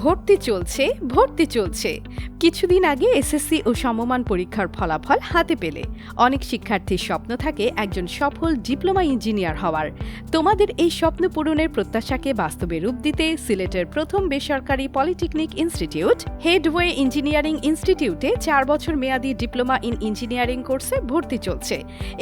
ভর্তি চলছে ভর্তি চলছে। কিছুদিন আগে এসএসসি ও সমমান পরীক্ষার ফলাফল হাতে পেলে। অনেক শিক্ষার্থীর স্বপ্ন থাকে একজন সফল ডিপ্লোমা ইঞ্জিনিয়ার হওয়ার। তোমাদের এই স্বপ্ন পূরণের প্রত্যাশাকে বাস্তবে রূপ দিতে সিলেটের প্রথম বেসরকারি পলিটেকনিক ইনস্টিটিউট, হেডওয়ে ইঞ্জিনিয়ারিং ইনস্টিটিউটে চার বছর মেয়াদী ডিপ্লোমা ইন ইঞ্জিনিয়ারিং কোর্সে ভর্তি চলছে।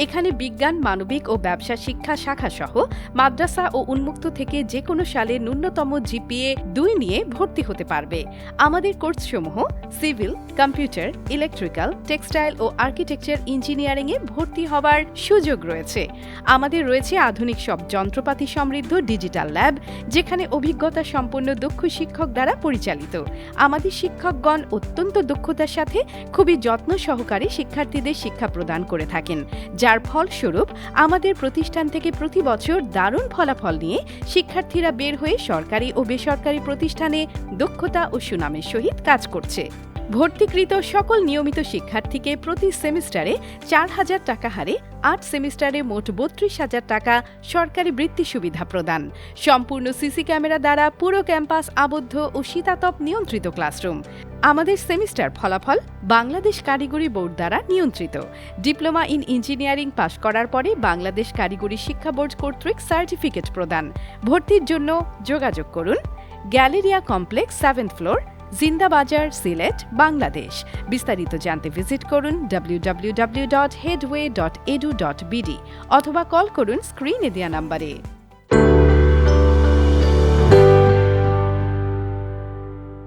এখানে বিজ্ঞান, মানবিক ও ব্যবসা শিক্ষা শাখা সহ মাদ্রাসা ও উন্মুক্ত থেকে যে কোনো সালে ন্যূনতম জিপিএ দুই নিয়ে ভর্তি হতে পারবে। আমাদের কোর্সসমূহ সিভিল, কম্পিউটার, ইলেকট্রিক্যাল, টেক্সটাইল ও আর্কিটেকচার ইঞ্জিনিয়ারিংয়ে ভর্তি হবার সুযোগ রয়েছে। আমাদের রয়েছে আধুনিক সব যন্ত্রপাতি সমৃদ্ধ ডিজিটাল ল্যাব, যেখানে অভিজ্ঞতা সম্পন্ন দক্ষ শিক্ষক দ্বারা পরিচালিত। আমাদের শিক্ষকগণ অত্যন্ত দক্ষতার সাথে খুবই যত্ন সহকারে শিক্ষার্থীদের শিক্ষা প্রদান করে থাকেন। যার ফলস্বরূপ আমাদের প্রতিষ্ঠান থেকে প্রতি বছর দারুণ ফলাফল নিয়ে শিক্ষার্থীরা বের হয়ে সরকারি ও বেসরকারি প্রতিষ্ঠানে দক্ষতা ও সুনামের সহিত কাজ করছে। ভর্তিকৃত সকল নিয়মিত শিক্ষার্থীকে প্রতি সেমিস্টারে চার হাজার টাকা হারে আট সেমিস্টারে মোট বত্রিশ হাজার টাকা সরকারি বৃত্তি সুবিধা প্রদান। সম্পূর্ণ সিসি ক্যামেরা দ্বারা পুরো ক্যাম্পাস আবদ্ধ ও শীতাতপ নিয়ন্ত্রিত ক্লাসরুম। আমাদের সেমিস্টার ফলাফল বাংলাদেশ কারিগরি বোর্ড দ্বারা নিয়ন্ত্রিত। ডিপ্লোমা ইন ইঞ্জিনিয়ারিং পাশ করার পরে বাংলাদেশ কারিগরি শিক্ষা বোর্ড কর্তৃক সার্টিফিকেট প্রদান। ভর্তির জন্য যোগাযোগ করুন Galleria complex seventh floor Zindabazar Sylhet, Bangladesh. বিস্তারিত জানতে ভিজিট করুন www.headway.edu.bd অথবা কল করুন স্ক্রিনে দেওয়া নাম্বারে।